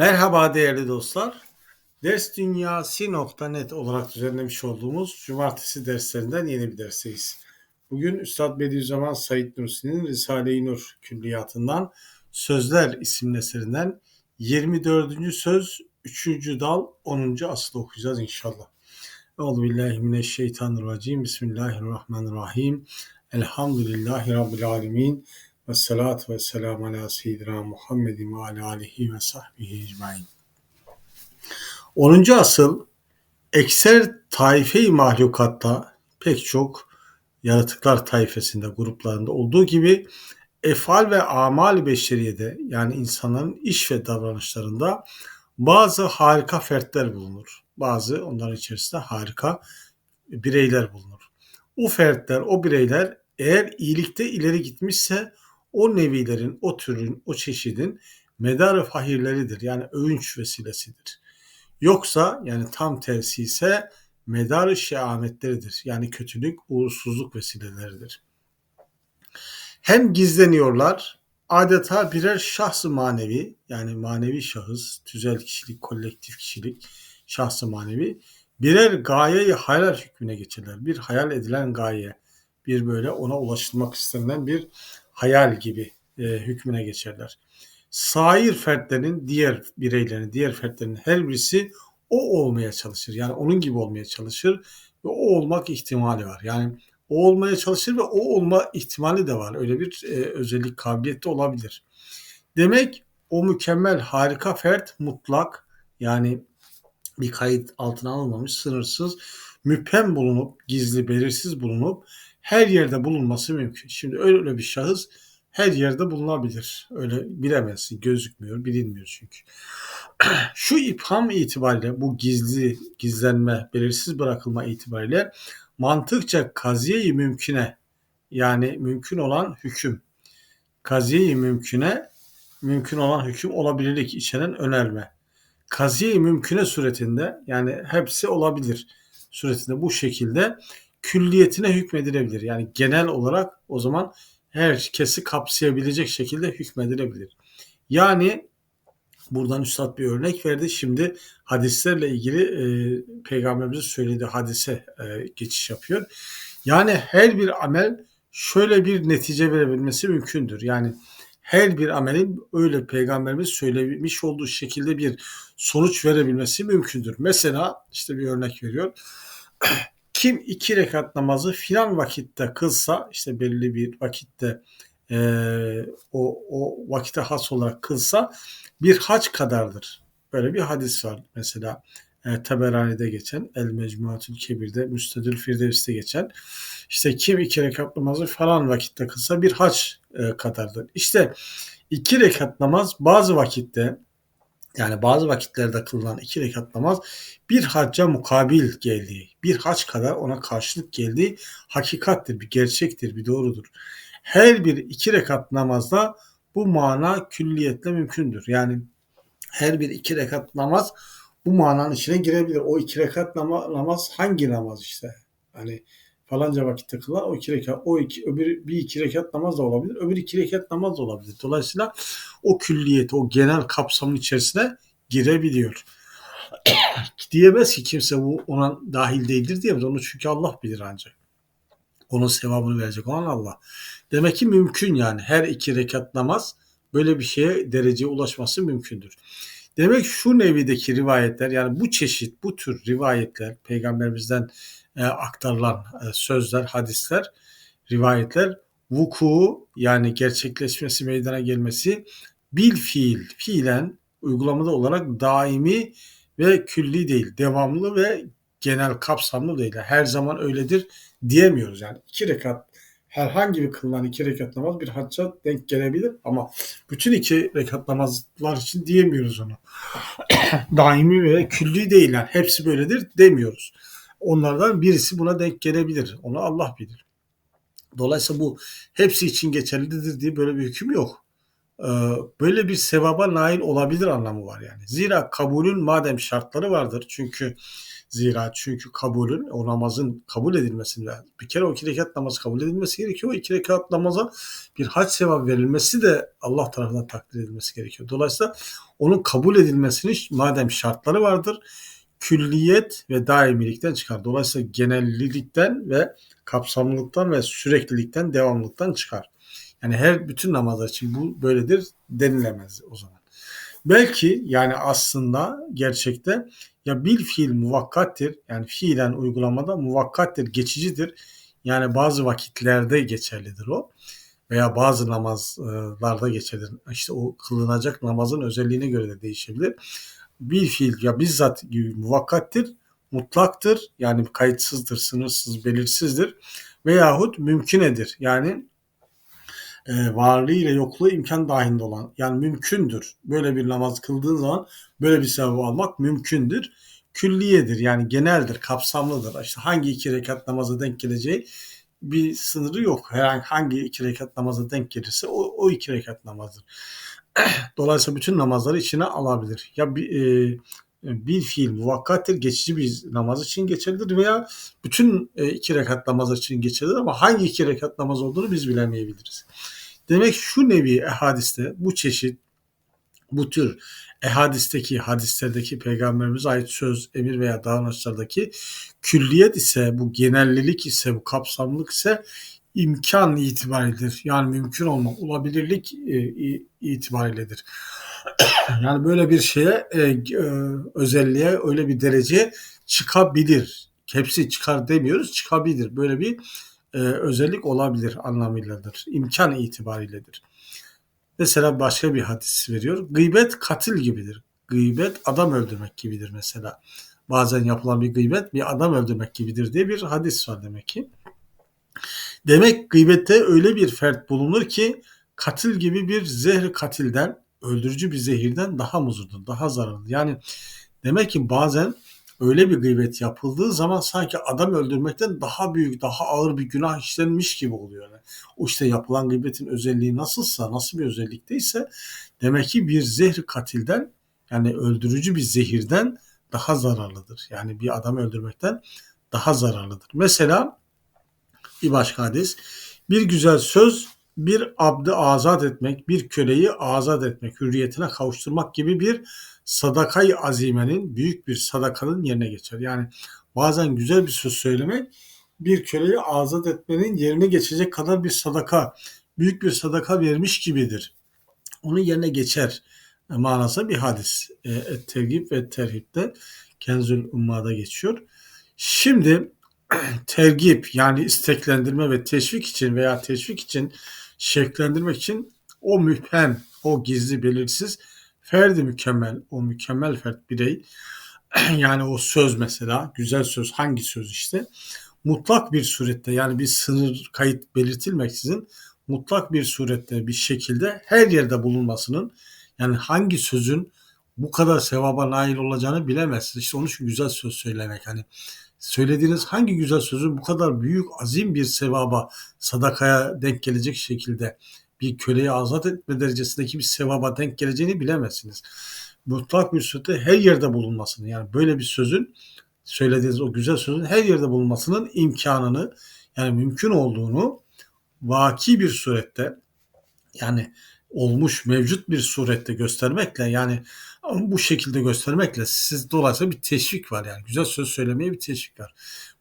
Merhaba değerli dostlar. Dersdünyasi.net olarak düzenlemiş olduğumuz cumartesi derslerinden yeni bir dersteyiz. Bugün Üstad Bediüzzaman Said Nursi'nin Risale-i Nur külliyatından Sözler isimli eserinden 24. söz 3. dal 10. asıl okuyacağız inşallah. Euzubillahimineşşeytanirracim. Bismillahirrahmanirrahim. Elhamdülillahi Rabbil alemin. Ve salatu ve selamu ala seyyidina Muhammedin ve ala alihi ve sahbihi ecmain. 10. asıl ekser taife-i mahlukatta pek çok yaratıklar tayfesinde gruplarında olduğu gibi efal ve amal beşeriyede yani insanların iş ve davranışlarında bazı harika fertler bulunur. Bazı onların içerisinde harika bireyler bulunur. O fertler, o bireyler eğer iyilikte ileri gitmişse o nevilerin, o türün, o çeşidin medar fahirleridir. Yani övünç vesilesidir. Yoksa yani tam tersi ise medar şehametleridir. Yani kötülük, uğursuzluk vesileleridir. Hem gizleniyorlar, adeta birer şahsı manevi, yani manevi şahıs, tüzel kişilik, kolektif kişilik, şahsı manevi, birer gayeyi hayal hükmüne geçerler. Bir hayal edilen gaye, bir böyle ona ulaşılmak istenilen bir hayal gibi e, hükmüne geçerler. Sair fertlerin diğer bireylerin, diğer fertlerin her birisi o olmaya çalışır. Yani onun gibi olmaya çalışır ve o olmak ihtimali var. Yani o olmaya çalışır ve o olma ihtimali de var. Öyle bir e, özellik, kabiliyeti olabilir. Demek o mükemmel, harika fert mutlak yani bir kayıt altına alınmamış, sınırsız, müphem bulunup, gizli, belirsiz bulunup her yerde bulunması mümkün. Şimdi öyle bir şahıs her yerde bulunabilir. Öyle bilemezsin. Gözükmüyor, bilinmiyor çünkü. Şu ipham itibariyle bu gizli, gizlenme, belirsiz bırakılma itibariyle mantıkça kaziye-i mümküne yani mümkün olan hüküm kaziye-i mümküne mümkün olan hüküm olabilirlik içeren önerme. Kaziye-i mümküne suretinde yani hepsi olabilir suretinde bu şekilde külliyetine hükmedilebilir. Yani genel olarak o zaman herkesi kapsayabilecek şekilde hükmedilebilir. Yani buradan Üstad bir örnek verdi. Şimdi hadislerle ilgili e, Peygamberimizin söylediği hadise e, geçiş yapıyor. Yani her bir amel şöyle bir netice verebilmesi mümkündür. Yani her bir amelin öyle peygamberimiz söylemiş olduğu şekilde bir sonuç verebilmesi mümkündür. Mesela işte bir örnek veriyor kim iki rekat namazı filan vakitte kılsa işte belli bir vakitte e, o, o vakite has olarak kılsa bir hac kadardır. Böyle bir hadis var mesela e, Taberani'de geçen El Mecmuatül Kebir'de Müstedül Firdevs'te geçen işte kim iki rekat namazı falan vakitte kılsa bir hac e, kadardır. İşte iki rekat namaz bazı vakitte yani bazı vakitlerde kılınan iki rekat namaz bir hacca mukabil geldiği, bir hac kadar ona karşılık geldiği hakikattir, bir gerçektir, bir doğrudur. Her bir iki rekat namazda bu mana külliyetle mümkündür. Yani her bir iki rekat namaz bu mananın içine girebilir. O iki rekat namaz hangi namaz işte? Hani falanca vakitte kılan o iki rekat, o iki, öbür bir iki rekat namaz da olabilir, öbür iki rekat namaz da olabilir. Dolayısıyla o külliyet, o genel kapsamın içerisine girebiliyor. Diyemez ki kimse bu ona dahil değildir diyemez. Onu çünkü Allah bilir ancak. Onun sevabını verecek olan Allah. Demek ki mümkün yani her iki rekat namaz böyle bir şeye dereceye ulaşması mümkündür. Demek şu nevideki rivayetler yani bu çeşit bu tür rivayetler peygamberimizden e, aktarılan e, sözler, hadisler, rivayetler vuku yani gerçekleşmesi, meydana gelmesi bil fiil, fiilen uygulamada olarak daimi ve külli değil, devamlı ve genel kapsamlı değil. Her zaman öyledir diyemiyoruz. Yani iki rekat herhangi bir kılınan iki rekat namaz bir hacca denk gelebilir ama bütün iki rekat namazlar için diyemiyoruz onu. Daimi ve külli değil yani hepsi böyledir demiyoruz. Onlardan birisi buna denk gelebilir. Onu Allah bilir. Dolayısıyla bu hepsi için geçerlidir diye böyle bir hüküm yok. Ee, böyle bir sevaba nail olabilir anlamı var yani. Zira kabulün madem şartları vardır çünkü Zira çünkü kabulün, o namazın kabul edilmesinde bir kere o iki rekat namaz kabul edilmesi gerekiyor. O iki rekat namaza bir hac sevabı verilmesi de Allah tarafından takdir edilmesi gerekiyor. Dolayısıyla onun kabul edilmesinin madem şartları vardır, külliyet ve daimilikten çıkar. Dolayısıyla genellilikten ve kapsamlılıktan ve süreklilikten, devamlılıktan çıkar. Yani her bütün namazlar için bu böyledir denilemez o zaman. Belki yani aslında gerçekte ya bir fiil muvakkattir. Yani fiilen uygulamada muvakkattir, geçicidir. Yani bazı vakitlerde geçerlidir o. Veya bazı namazlarda geçerlidir. İşte o kılınacak namazın özelliğine göre de değişebilir. Bir fiil ya bizzat gibi muvakkattir, mutlaktır. Yani kayıtsızdır, sınırsız, belirsizdir. Veyahut mümkünedir. Yani e, varlığı ile yokluğu imkan dahilinde olan yani mümkündür. Böyle bir namaz kıldığın zaman böyle bir sevabı almak mümkündür. Külliyedir yani geneldir, kapsamlıdır. İşte hangi iki rekat namaza denk geleceği bir sınırı yok. Herhangi hangi iki rekat namaza denk gelirse o, o iki rekat namazdır. Dolayısıyla bütün namazları içine alabilir. Ya bir, e, bir fiil muvakkattir, geçici bir namaz için geçerlidir veya bütün e, iki rekat namaz için geçerlidir ama hangi iki rekat namaz olduğunu biz bilemeyebiliriz. Demek şu nevi ehadiste bu çeşit bu tür ehadisteki hadislerdeki peygamberimize ait söz, emir veya davranışlardaki külliyet ise bu genellilik ise bu kapsamlık ise imkan itibariyledir. Yani mümkün olma, olabilirlik e, itibariyledir. yani böyle bir şeye e, e, özelliğe öyle bir derece çıkabilir. Hepsi çıkar demiyoruz çıkabilir. Böyle bir özellik olabilir anlamıyladır. İmkan itibariyledir. Mesela başka bir hadis veriyor. Gıybet katil gibidir. Gıybet adam öldürmek gibidir mesela. Bazen yapılan bir gıybet bir adam öldürmek gibidir diye bir hadis var demek ki. Demek gıybette öyle bir fert bulunur ki katil gibi bir zehri katilden, öldürücü bir zehirden daha muzurdur, daha zararlı. Yani demek ki bazen öyle bir gıybet yapıldığı zaman sanki adam öldürmekten daha büyük, daha ağır bir günah işlenmiş gibi oluyor. Yani o işte yapılan gıybetin özelliği nasılsa, nasıl bir özellikteyse demek ki bir zehri katilden yani öldürücü bir zehirden daha zararlıdır. Yani bir adam öldürmekten daha zararlıdır. Mesela bir başka hadis. Bir güzel söz bir abdı azat etmek, bir köleyi azat etmek, hürriyetine kavuşturmak gibi bir sadakayı azimenin, büyük bir sadakanın yerine geçer. Yani bazen güzel bir söz söylemek bir köleyi azat etmenin yerine geçecek kadar bir sadaka, büyük bir sadaka vermiş gibidir. Onun yerine geçer manası bir hadis. E, tergib ve terhipte Kenzül Umma'da geçiyor. Şimdi tergip yani isteklendirme ve teşvik için veya teşvik için şevklendirmek için o müphem, o gizli belirsiz ferdi mükemmel, o mükemmel fert birey yani o söz mesela güzel söz hangi söz işte mutlak bir surette yani bir sınır kayıt belirtilmeksizin mutlak bir surette bir şekilde her yerde bulunmasının yani hangi sözün bu kadar sevaba nail olacağını bilemezsiniz. İşte onun için güzel söz söylemek. Hani söylediğiniz hangi güzel sözün bu kadar büyük azim bir sevaba, sadakaya denk gelecek şekilde bir köleyi azat etme derecesindeki bir sevaba denk geleceğini bilemezsiniz. Mutlak bir surette her yerde bulunmasını yani böyle bir sözün söylediğiniz o güzel sözün her yerde bulunmasının imkanını yani mümkün olduğunu vaki bir surette yani olmuş mevcut bir surette göstermekle yani bu şekilde göstermekle siz dolayısıyla bir teşvik var yani güzel söz söylemeye bir teşvik var.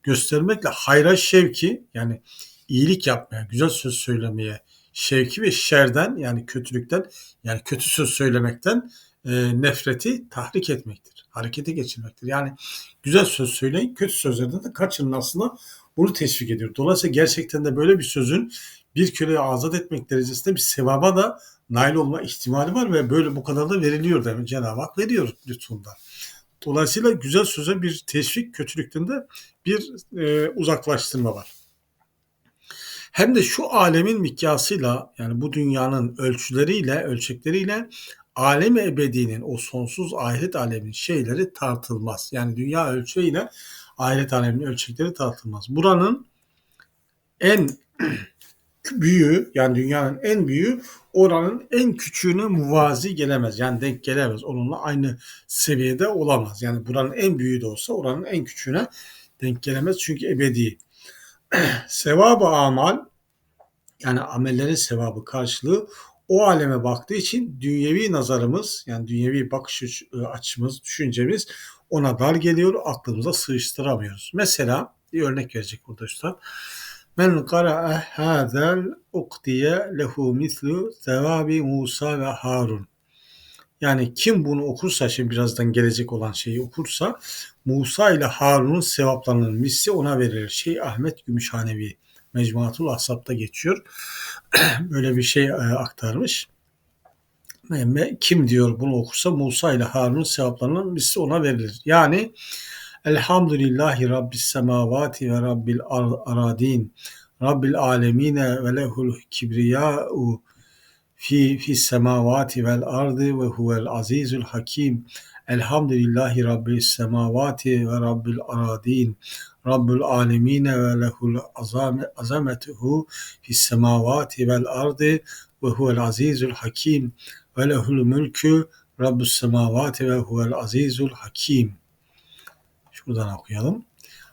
Göstermekle hayra şevki yani iyilik yapmaya, güzel söz söylemeye şevki ve şerden yani kötülükten yani kötü söz söylemekten e, nefreti tahrik etmektir. Harekete geçirmektir. Yani güzel söz söyleyin, kötü sözlerden de kaçının aslında bunu teşvik ediyor. Dolayısıyla gerçekten de böyle bir sözün bir köleyi azat etmek derecesinde bir sevaba da nail olma ihtimali var ve böyle bu kadar da veriliyor demek Cenab-ı Hak veriyor lütfunda. Dolayısıyla güzel söze bir teşvik, kötülükten de bir e, uzaklaştırma var. Hem de şu alemin mikyasıyla yani bu dünyanın ölçüleriyle, ölçekleriyle alemi ebedinin o sonsuz ahiret alemin şeyleri tartılmaz. Yani dünya ölçeğiyle ahiret aleminin ölçekleri tartılmaz. Buranın en büyüğü yani dünyanın en büyüğü oranın en küçüğüne muvazi gelemez. Yani denk gelemez. Onunla aynı seviyede olamaz. Yani buranın en büyüğü de olsa oranın en küçüğüne denk gelemez. Çünkü ebedi. Sevabı amal yani amellerin sevabı karşılığı o aleme baktığı için dünyevi nazarımız yani dünyevi bakış açımız, düşüncemiz ona dar geliyor, aklımıza sığıştıramıyoruz. Mesela bir örnek verecek burada üstad. Men kara'a hadel ukdiye lehu mislu sevabi Musa ve Harun. Yani kim bunu okursa, şimdi birazdan gelecek olan şeyi okursa, Musa ile Harun'un sevaplarının misli ona verilir. Şey Ahmet Gümüşhanevi Mecmuatul Asap'ta geçiyor. Böyle bir şey e, aktarmış. Kim diyor bunu okursa Musa ile Harun'un sevaplarının misli ona verilir. Yani Elhamdülillahi Rabbis semavati ve Rabbil aradin. Rabbil alemine ve lehul kibriya'u fi fi semavati vel ardı ve huvel azizul hakim. Elhamdülillahi Rabbil semavati ve Rabbil aradin. Rabbul alemine ve lehul azametuhu fi semavati vel ardı ve huvel azizul hakim. Ve lehul mülkü Rabbus semavati ve huvel azizul hakim. Şuradan okuyalım.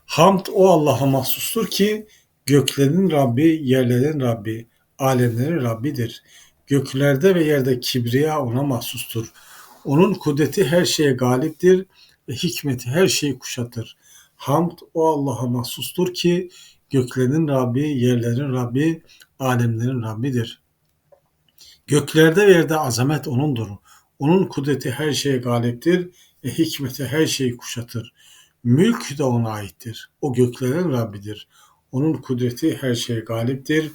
Hamd o Allah'a mahsustur ki göklerin Rabbi, yerlerin Rabbi, alemlerin Rabbidir. Göklerde ve yerde kibriya ona mahsustur. Onun kudreti her şeye galiptir ve hikmeti her şeyi kuşatır. Hamd o Allah'a mahsustur ki göklerin Rabbi, yerlerin Rabbi, alemlerin Rabbidir. Göklerde ve yerde azamet O'nundur. Onun kudreti her şeye galiptir ve hikmeti her şeyi kuşatır. Mülk de ona aittir. O göklerin Rabbidir. Onun kudreti her şeye galiptir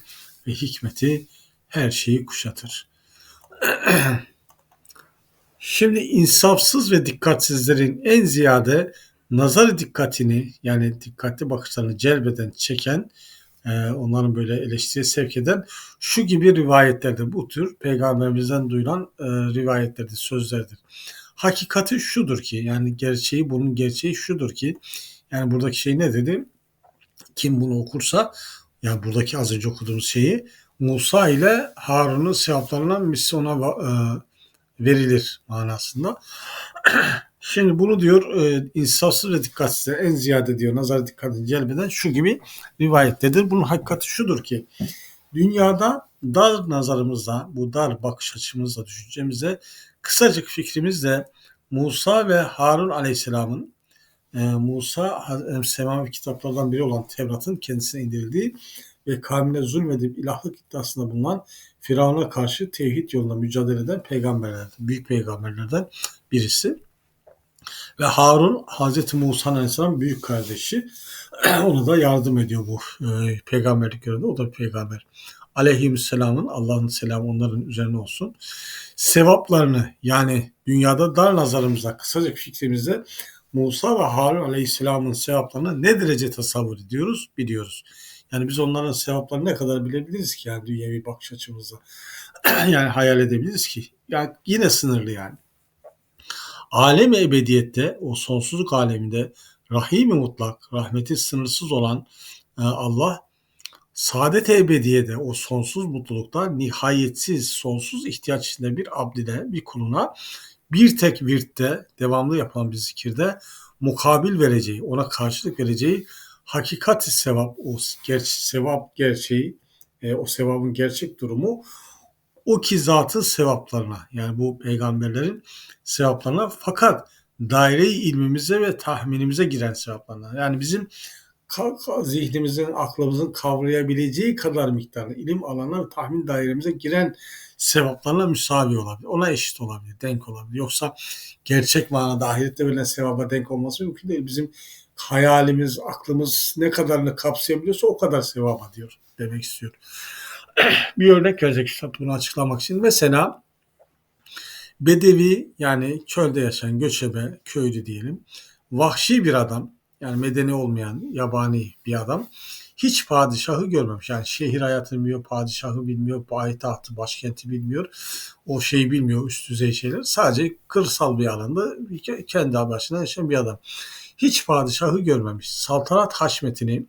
ve hikmeti her şeyi kuşatır. Şimdi insafsız ve dikkatsizlerin en ziyade nazar dikkatini yani dikkatli bakışlarını celbeden, çeken, onların böyle eleştiriye sevk eden şu gibi rivayetlerde bu tür peygamberimizden duyulan e, rivayetlerdir, sözlerdir. Hakikati şudur ki yani gerçeği bunun gerçeği şudur ki yani buradaki şey ne dedi? Kim bunu okursa yani buradaki az önce okuduğumuz şeyi Musa ile Harun'un sevaplarından misyona e, verilir manasında. Şimdi bunu diyor e, insafsız ve dikkatsiz en ziyade diyor nazar dikkatini celbeden şu gibi rivayettedir. Bunun hakikati şudur ki dünyada dar nazarımızla bu dar bakış açımızla düşüncemize kısacık fikrimizle Musa ve Harun aleyhisselamın e, Musa semavi kitaplardan biri olan Tevrat'ın kendisine indirildiği ve kavmine zulmedip ilahlık iddiasında bulunan Firavun'a karşı tevhid yolunda mücadele eden peygamberlerden, büyük peygamberlerden birisi. Ve Harun Hazreti Musa Aleyhisselam büyük kardeşi. Ona da yardım ediyor bu e, peygamberlik görevinde. O da bir peygamber. Aleyhisselamın Allah'ın selamı onların üzerine olsun. Sevaplarını yani dünyada dar nazarımızda kısacık fikrimizde Musa ve Harun Aleyhisselam'ın sevaplarını ne derece tasavvur ediyoruz biliyoruz. Yani biz onların sevaplarını ne kadar bilebiliriz ki yani dünyevi bakış açımızda. yani hayal edebiliriz ki. Yani yine sınırlı yani. Alem ebediyette o sonsuzluk aleminde rahim mutlak, rahmeti sınırsız olan e, Allah saadet ebediyede o sonsuz mutlulukta nihayetsiz, sonsuz ihtiyaç içinde bir abdine, bir kuluna bir tek virtte, devamlı yapılan bir zikirde mukabil vereceği, ona karşılık vereceği hakikati sevap, o ger sevap gerçeği, e, o sevabın gerçek durumu o ki zatın sevaplarına yani bu peygamberlerin sevaplarına fakat daire-i ilmimize ve tahminimize giren sevaplarına. Yani bizim zihnimizin, aklımızın kavrayabileceği kadar miktarda ilim alanına ve tahmin dairemize giren sevaplarına müsavi olabilir. Ona eşit olabilir, denk olabilir. Yoksa gerçek manada ahirette verilen sevaba denk olması mümkün değil. Bizim hayalimiz, aklımız ne kadarını kapsayabiliyorsa o kadar sevaba diyor demek istiyor. bir örnek verecek Üstad bunu açıklamak için. Mesela Bedevi yani çölde yaşayan göçebe, köylü diyelim. Vahşi bir adam yani medeni olmayan yabani bir adam hiç padişahı görmemiş. Yani şehir hayatını bilmiyor, padişahı bilmiyor, payitahtı, başkenti bilmiyor. O şeyi bilmiyor, üst düzey şeyler. Sadece kırsal bir alanda kendi başına yaşayan bir adam. Hiç padişahı görmemiş. Saltanat haşmetini,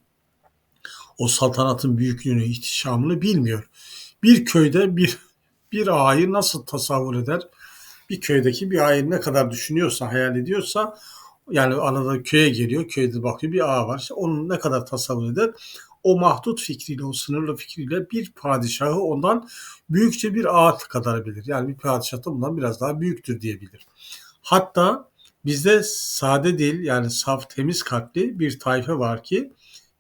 o saltanatın büyüklüğünü, ihtişamını bilmiyor. Bir köyde bir bir ağayı nasıl tasavvur eder? Bir köydeki bir ağayı ne kadar düşünüyorsa, hayal ediyorsa yani arada köye geliyor, köyde bakıyor bir ağa var. İşte onun ne kadar tasavvur eder? O mahdut fikriyle, o sınırlı fikriyle bir padişahı ondan büyükçe bir ağa kadar bilir. Yani bir padişah da bundan biraz daha büyüktür diyebilir. Hatta bizde sade değil yani saf temiz kalpli bir tayfe var ki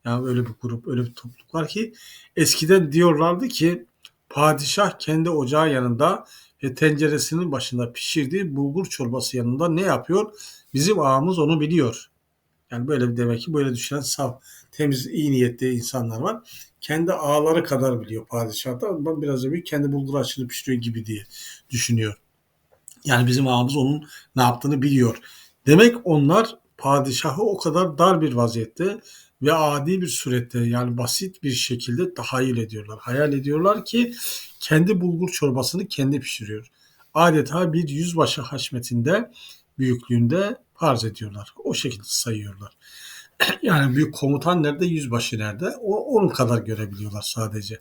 yani öyle bir grup, öyle bir topluluk var ki eskiden diyorlardı ki padişah kendi ocağı yanında ve tenceresinin başında pişirdiği bulgur çorbası yanında ne yapıyor? Bizim ağamız onu biliyor. Yani böyle bir demek ki böyle düşünen saf, temiz, iyi niyetli insanlar var. Kendi ağları kadar biliyor padişah da. Biraz da büyük kendi bulgur açını pişiriyor gibi diye düşünüyor. Yani bizim ağamız onun ne yaptığını biliyor. Demek onlar padişahı o kadar dar bir vaziyette ve adi bir surette yani basit bir şekilde tahayyül ediyorlar. Hayal ediyorlar ki kendi bulgur çorbasını kendi pişiriyor. Adeta bir yüzbaşı haşmetinde büyüklüğünde farz ediyorlar. O şekilde sayıyorlar. yani büyük komutan nerede, yüzbaşı nerede? O, onun kadar görebiliyorlar sadece.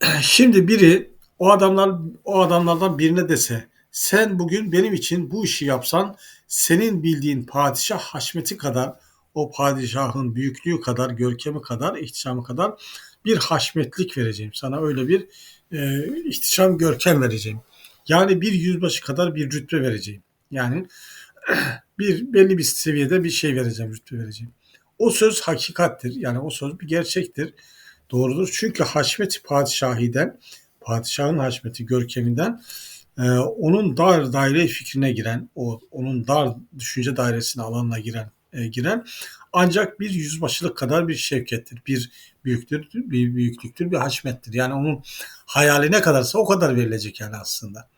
Şimdi biri o adamlar o adamlardan birine dese sen bugün benim için bu işi yapsan senin bildiğin padişah haşmeti kadar o padişahın büyüklüğü kadar, görkemi kadar, ihtişamı kadar bir haşmetlik vereceğim. Sana öyle bir e, ihtişam, görkem vereceğim. Yani bir yüzbaşı kadar bir rütbe vereceğim. Yani bir belli bir seviyede bir şey vereceğim, rütbe vereceğim. O söz hakikattir. Yani o söz bir gerçektir. Doğrudur. Çünkü haşmeti padişahiden, padişahın haşmeti görkeminden e, onun dar daire fikrine giren, o onun dar düşünce dairesine alanına giren e, ancak bir yüzbaşılık kadar bir şevkettir, bir büyüktür, bir büyüklüktür, bir haşmettir. Yani onun hayali ne kadarsa o kadar verilecek yani aslında.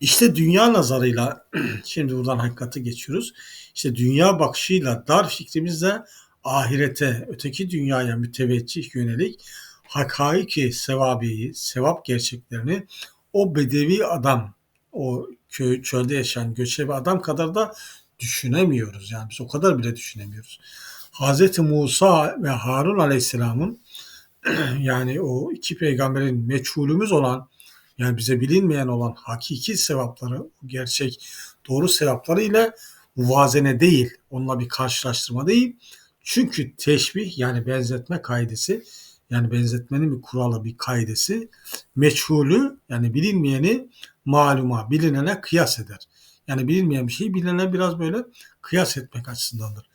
İşte dünya nazarıyla şimdi buradan hakikati geçiyoruz. İşte dünya bakışıyla dar fikrimizle ahirete, öteki dünyaya müteveccih yönelik hakaiki sevabiyi, sevap gerçeklerini o bedevi adam, o köy, çölde yaşayan göçebe adam kadar da düşünemiyoruz. Yani biz o kadar bile düşünemiyoruz. Hz. Musa ve Harun Aleyhisselam'ın yani o iki peygamberin meçhulümüz olan yani bize bilinmeyen olan hakiki sevapları, gerçek doğru sevapları ile muvazene değil, onunla bir karşılaştırma değil. Çünkü teşbih yani benzetme kaidesi yani benzetmenin bir kuralı, bir kaidesi meçhulü yani bilinmeyeni maluma, bilinene kıyas eder. Yani bilinmeyen bir şeyi bilinene biraz böyle kıyas etmek açısındandır.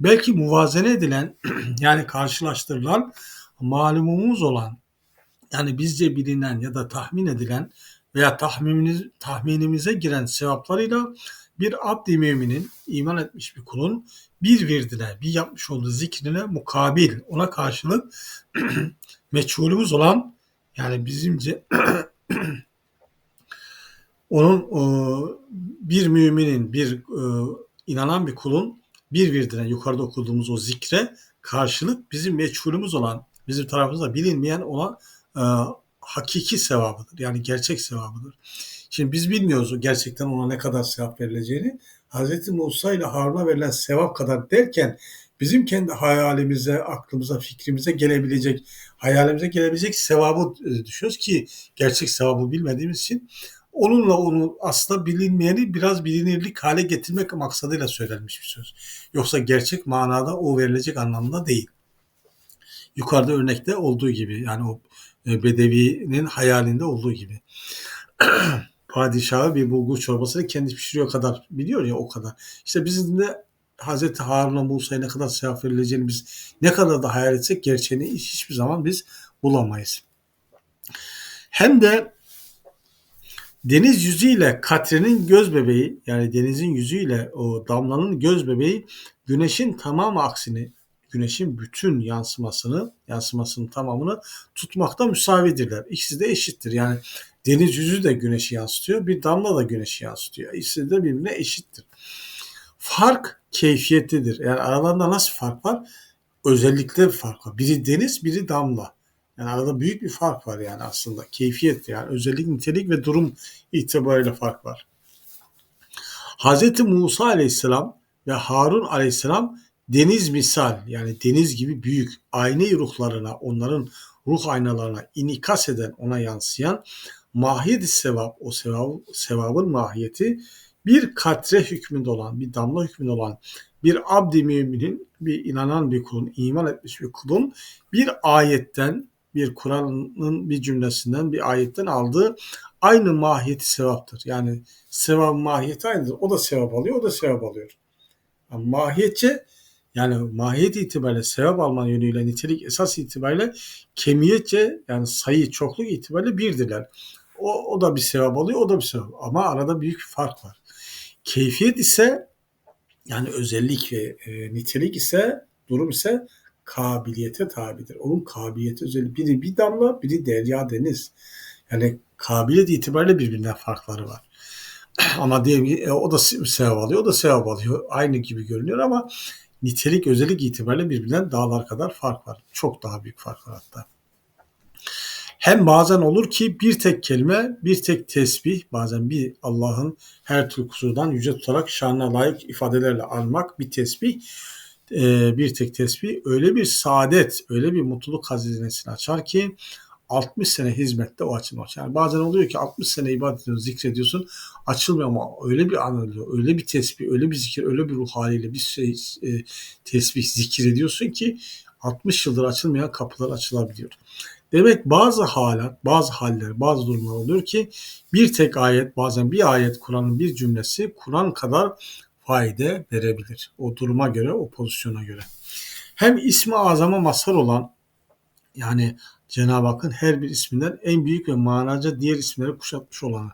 Belki muvazene edilen yani karşılaştırılan malumumuz olan yani bizce bilinen ya da tahmin edilen veya tahminimiz, tahminimize giren sevaplarıyla bir abdi müminin iman etmiş bir kulun bir virdine, bir yapmış olduğu zikrine mukabil, ona karşılık meçhulümüz olan yani bizimce onun e, bir müminin, bir e, inanan bir kulun bir virdine yukarıda okuduğumuz o zikre karşılık bizim meçhulümüz olan, bizim tarafımızda bilinmeyen olan e, hakiki sevabıdır. Yani gerçek sevabıdır. Şimdi biz bilmiyoruz gerçekten ona ne kadar sevap verileceğini. Hz. Musa ile Harun'a verilen sevap kadar derken bizim kendi hayalimize, aklımıza, fikrimize gelebilecek, hayalimize gelebilecek sevabı düşüyoruz ki gerçek sevabı bilmediğimiz için onunla onu aslında bilinmeyeni biraz bilinirlik hale getirmek maksadıyla söylenmiş bir söz. Yoksa gerçek manada o verilecek anlamda değil. Yukarıda örnekte olduğu gibi yani o e, Bedevi'nin hayalinde olduğu gibi. Padişahı bir bulgur çorbasını kendi pişiriyor kadar biliyor ya o kadar. İşte bizim de Hazreti Harun'a Musa'ya ne kadar sevap verileceğini biz ne kadar da hayal etsek gerçeğini hiçbir zaman biz bulamayız. Hem de deniz yüzüyle Katre'nin göz bebeği yani denizin yüzüyle o damlanın göz bebeği güneşin tamamı aksini güneşin bütün yansımasını, yansımasının tamamını tutmakta müsavidirler. İkisi de eşittir. Yani deniz yüzü de güneşi yansıtıyor, bir damla da güneşi yansıtıyor. İkisi de birbirine eşittir. Fark keyfiyetlidir. Yani aralarında nasıl fark var? Özellikle fark var. Biri deniz, biri damla. Yani arada büyük bir fark var yani aslında. Keyfiyet yani özellik, nitelik ve durum itibariyle fark var. Hz. Musa aleyhisselam ve Harun aleyhisselam deniz misal yani deniz gibi büyük aynı ruhlarına onların ruh aynalarına inikas eden ona yansıyan mahiyeti sevap o sevap, sevabın mahiyeti bir katre hükmünde olan bir damla hükmünde olan bir abdi müminin bir inanan bir kulun iman etmiş bir kulun bir ayetten bir Kur'an'ın bir cümlesinden bir ayetten aldığı aynı mahiyeti sevaptır. Yani sevap mahiyeti aynıdır. O da sevap alıyor, o da sevap alıyor. Yani mahiyetçe yani mahiyet itibariyle sevap alma yönüyle nitelik esas itibariyle kemiyetçe yani sayı çokluk itibariyle birdirler. O, o da bir sevap alıyor, o da bir sevap. Ama arada büyük bir fark var. Keyfiyet ise yani özellik ve e, nitelik ise durum ise kabiliyete tabidir. Onun kabiliyeti özelliği biri bir damla, biri derya deniz. Yani kabiliyet itibariyle birbirinden farkları var. ama diyelim e, o da sevap alıyor, o da sevap alıyor. Aynı gibi görünüyor ama nitelik, özellik itibariyle birbirinden dağlar kadar fark var. Çok daha büyük fark var hatta. Hem bazen olur ki bir tek kelime, bir tek tesbih, bazen bir Allah'ın her türlü kusurdan yüce tutarak şanına layık ifadelerle almak bir tesbih, e, bir tek tesbih öyle bir saadet, öyle bir mutluluk hazinesini açar ki 60 sene hizmette o açılmaz. Yani bazen oluyor ki 60 sene ibadet ediyorsun, zikrediyorsun, açılmıyor ama öyle bir an oluyor, öyle bir tesbih, öyle bir zikir, öyle bir ruh haliyle bir şey, e, tesbih, zikir ki 60 yıldır açılmayan kapılar açılabiliyor. Demek bazı halat, bazı haller, bazı durumlar oluyor ki bir tek ayet, bazen bir ayet Kur'an'ın bir cümlesi Kur'an kadar fayda verebilir. O duruma göre, o pozisyona göre. Hem ismi azama mazhar olan yani Cenab-ı Hakk'ın her bir isminden en büyük ve manaca diğer isimleri kuşatmış olanı.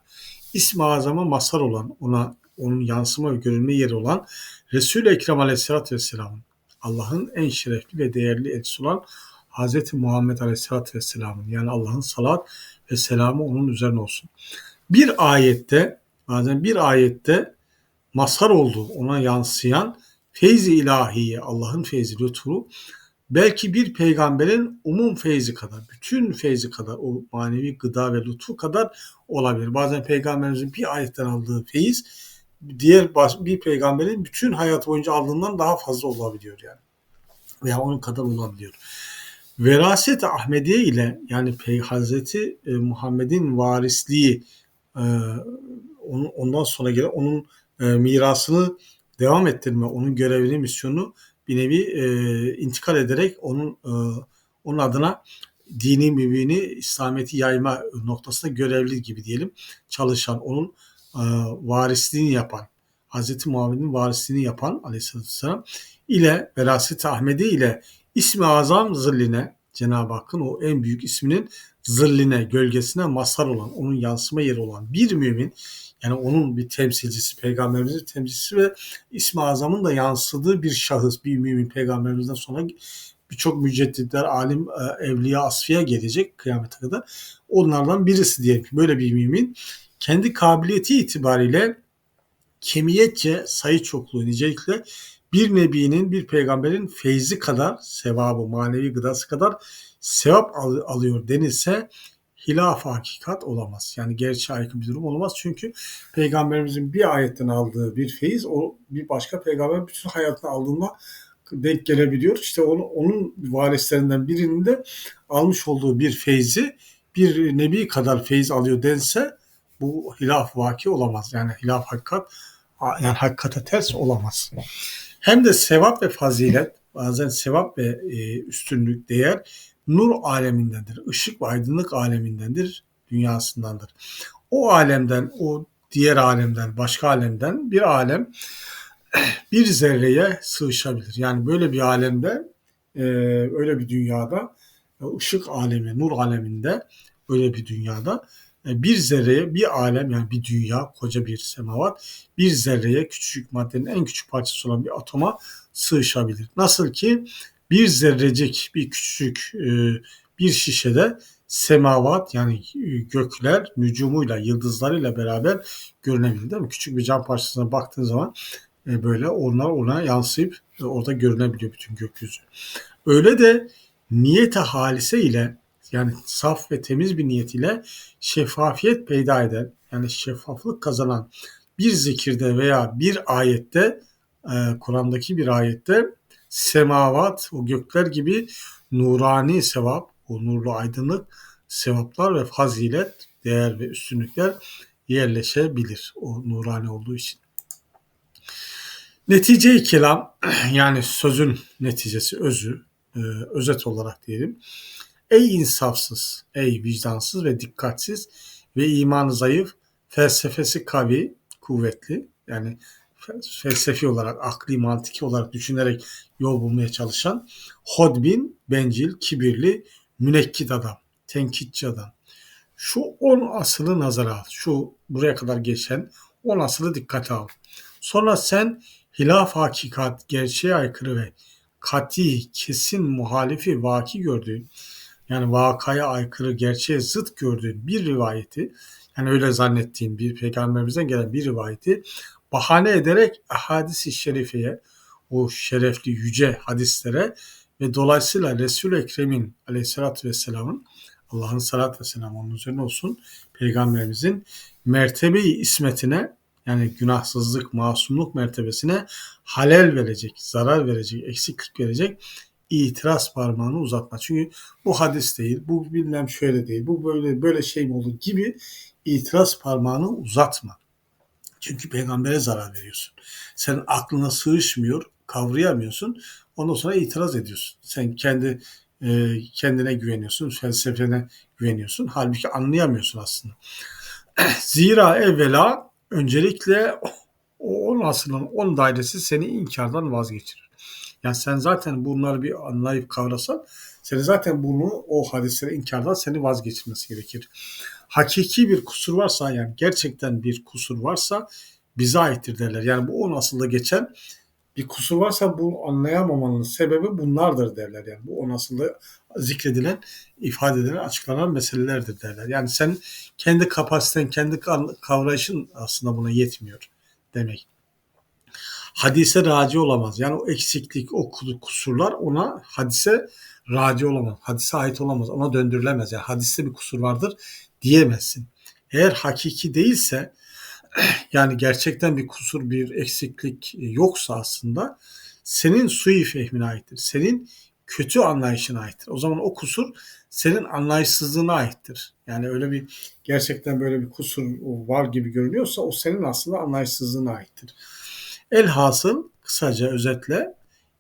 İsmi azama mazhar olan, ona onun yansıma ve görünme yeri olan Resul-i Ekrem Aleyhisselatü Vesselam'ın Allah'ın en şerefli ve değerli elçisi olan Hz. Muhammed Aleyhisselatü Vesselam'ın yani Allah'ın salat ve selamı onun üzerine olsun. Bir ayette bazen bir ayette mazhar olduğu ona yansıyan feyzi ilahiye Allah'ın feyzi lütfu belki bir peygamberin umum feyzi kadar, bütün feyzi kadar, o manevi gıda ve lütfu kadar olabilir. Bazen peygamberimizin bir ayetten aldığı feyiz diğer bir peygamberin bütün hayat boyunca aldığından daha fazla olabiliyor yani. Veya onun kadar olabiliyor. Veraset Ahmediye ile yani Pey Hazreti e, Muhammed'in varisliği e, ondan sonra gelen onun e, mirasını devam ettirme, onun görevini, misyonu bir nevi intikal ederek onun onun adına dini mübini İslamiyet'i yayma noktasında görevli gibi diyelim çalışan, onun varisliğini yapan, Hazreti Muhammed'in varisliğini yapan aleyhissalatü vesselam ile Veraset Ahmedi ile İsmi Azam zilline Cenab-ı Hakk'ın o en büyük isminin zilline, gölgesine mazhar olan, onun yansıma yeri olan bir mümin yani onun bir temsilcisi, peygamberimizin temsilcisi ve İsmi Azam'ın da yansıdığı bir şahıs, bir mümin peygamberimizden sonra birçok mücedditler, alim, e, evliya, asfiye gelecek kıyamete kadar. Onlardan birisi diyelim ki böyle bir mümin kendi kabiliyeti itibariyle kemiyetçe sayı çokluğu nicelikle bir nebinin, bir peygamberin feyzi kadar, sevabı, manevi gıdası kadar sevap al- alıyor denilse hilaf hakikat olamaz. Yani gerçeğe aykırı bir durum olamaz. Çünkü peygamberimizin bir ayetten aldığı bir feyiz o bir başka peygamber bütün hayatını aldığında denk gelebiliyor. İşte onu, onun varislerinden birinin de almış olduğu bir feyzi bir nebi kadar feyiz alıyor dense bu hilaf vaki olamaz. Yani hilaf hakikat yani hakikate ters olamaz. Hem de sevap ve fazilet, bazen sevap ve e, üstünlük, değer nur alemindendir. Işık ve aydınlık alemindendir, dünyasındandır. O alemden, o diğer alemden, başka alemden bir alem bir zerreye sığışabilir. Yani böyle bir alemde, e, öyle bir dünyada, ışık alemi, nur aleminde, öyle bir dünyada e, bir zerreye bir alem yani bir dünya koca bir semavat bir zerreye küçük maddenin en küçük parçası olan bir atoma sığışabilir. Nasıl ki bir zerrecik bir küçük e, bir şişede semavat yani gökler nücumuyla yıldızlarıyla beraber görünebilir değil mi? Küçük bir cam parçasına baktığın zaman e, böyle onlar ona yansıyıp orada görünebiliyor bütün gökyüzü. Öyle de niyete halise ile yani saf ve temiz bir niyet ile şeffafiyet peyda eden yani şeffaflık kazanan bir zikirde veya bir ayette e, Kur'an'daki bir ayette semavat, o gökler gibi nurani sevap, o nurlu aydınlık sevaplar ve fazilet, değer ve üstünlükler yerleşebilir o nurani olduğu için. Netice-i kelam yani sözün neticesi, özü, e, özet olarak diyelim. Ey insafsız, ey vicdansız ve dikkatsiz ve imanı zayıf, felsefesi kavi, kuvvetli yani felsefi olarak, akli, mantiki olarak düşünerek yol bulmaya çalışan hodbin, bencil, kibirli, münekkit adam, tenkitçi adam. Şu on asılı nazara al. Şu buraya kadar geçen on asılı dikkate al. Sonra sen hilaf hakikat, gerçeğe aykırı ve kati, kesin muhalifi vaki gördüğün, yani vakaya aykırı, gerçeğe zıt gördüğün bir rivayeti, yani öyle zannettiğin bir peygamberimizden gelen bir rivayeti bahane ederek ahadis-i şerifeye, o şerefli yüce hadislere ve dolayısıyla Resul-i Ekrem'in aleyhissalatü vesselamın Allah'ın salat ve selam onun üzerine olsun peygamberimizin mertebeyi ismetine yani günahsızlık, masumluk mertebesine halel verecek, zarar verecek, eksiklik verecek itiraz parmağını uzatma. Çünkü bu hadis değil, bu bilmem şöyle değil, bu böyle böyle şey mi olur gibi itiraz parmağını uzatma. Çünkü peygambere zarar veriyorsun. Sen aklına sığışmıyor, kavrayamıyorsun. Ondan sonra itiraz ediyorsun. Sen kendi e, kendine güveniyorsun, felsefene güveniyorsun. Halbuki anlayamıyorsun aslında. Zira evvela öncelikle o on asrın on dairesi seni inkardan vazgeçirir. Yani sen zaten bunları bir anlayıp kavrasan seni zaten bunu o hadisleri inkardan seni vazgeçirmesi gerekir. Hakiki bir kusur varsa yani gerçekten bir kusur varsa bize aittir derler. Yani bu on asılda geçen bir kusur varsa bu anlayamamanın sebebi bunlardır derler. Yani bu on asılda zikredilen, ifade edilen, açıklanan meselelerdir derler. Yani sen kendi kapasiten, kendi kavrayışın aslında buna yetmiyor demek. Hadise raci olamaz. Yani o eksiklik, o kusurlar ona hadise raci olamaz. Hadise ait olamaz. Ona döndürülemez. Yani hadiste bir kusur vardır diyemezsin. Eğer hakiki değilse yani gerçekten bir kusur, bir eksiklik yoksa aslında senin sui fehmine aittir. Senin kötü anlayışına aittir. O zaman o kusur senin anlayışsızlığına aittir. Yani öyle bir gerçekten böyle bir kusur var gibi görünüyorsa o senin aslında anlayışsızlığına aittir. Elhasıl kısaca özetle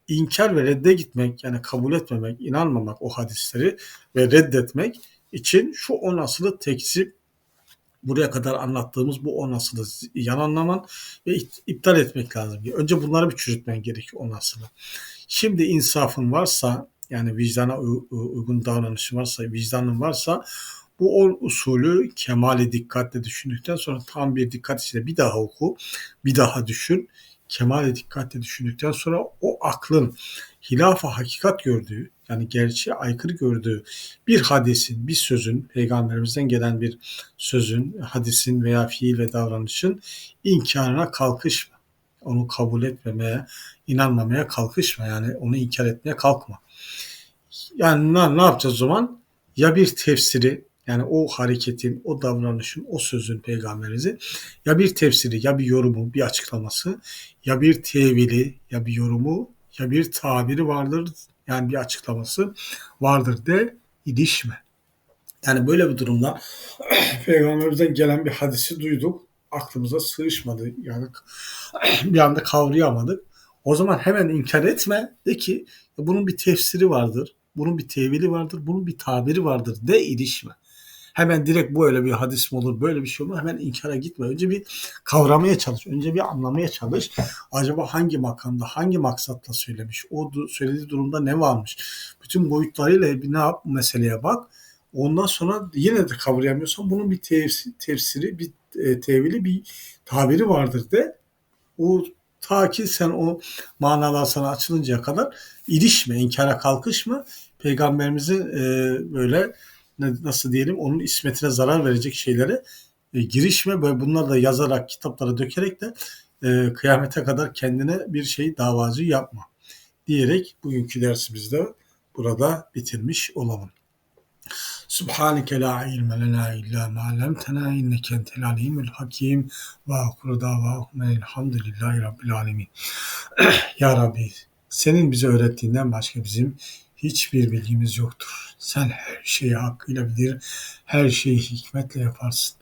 inkar ve redde gitmek yani kabul etmemek, inanmamak o hadisleri ve reddetmek için şu on asılı tekzip buraya kadar anlattığımız bu on asılı yan anlaman ve iptal etmek lazım. Önce bunları bir çürütmen gerekiyor on asılı. Şimdi insafın varsa yani vicdana uygun davranışın varsa, vicdanın varsa bu on usulü kemali dikkatle düşündükten sonra tam bir dikkat içinde bir daha oku, bir daha düşün. Kemale dikkatle düşündükten sonra o aklın hilafa hakikat gördüğü yani gerçeğe aykırı gördüğü bir hadisin, bir sözün, peygamberimizden gelen bir sözün, hadisin veya fiil ve davranışın inkarına kalkışma. Onu kabul etmemeye, inanmamaya kalkışma. Yani onu inkar etmeye kalkma. Yani ne, ne yapacağız o zaman? Ya bir tefsiri yani o hareketin, o davranışın, o sözün peygamberimizi ya bir tefsiri, ya bir yorumu, bir açıklaması, ya bir tevili, ya bir yorumu, ya bir tabiri vardır yani bir açıklaması vardır de ilişme. Yani böyle bir durumda Peygamberimizden gelen bir hadisi duyduk. Aklımıza sığışmadı. Yani bir anda kavrayamadık. O zaman hemen inkar etme. De ki bunun bir tefsiri vardır. Bunun bir tevili vardır. Bunun bir tabiri vardır. De ilişme. Hemen direkt bu öyle bir hadis mi olur, böyle bir şey olur. Hemen inkara gitme. Önce bir kavramaya çalış. Önce bir anlamaya çalış. Acaba hangi makamda, hangi maksatla söylemiş? O söylediği durumda ne varmış? Bütün boyutlarıyla bir ne yap meseleye bak. Ondan sonra yine de kavrayamıyorsan bunun bir tefsiri, tefsiri bir e, tevili, bir tabiri vardır de. O ta ki sen o manalar sana açılıncaya kadar ilişme, inkara kalkışma. Peygamberimizin e, böyle nasıl diyelim onun ismetine zarar verecek şeylere e, girişme ve bunları da yazarak kitaplara dökerek de e, kıyamete kadar kendine bir şey davacı yapma diyerek bugünkü dersimizde burada bitirmiş olalım. Subhaneke la ilme lena illa ma lemtena inneke entel alimul hakim ve akuru davahum elhamdülillahi rabbil alemin. ya Rabbi Senin bize öğrettiğinden başka bizim hiçbir bilgimiz yoktur. Sen her şeyi hakkıyla bilir, her şeyi hikmetle yaparsın.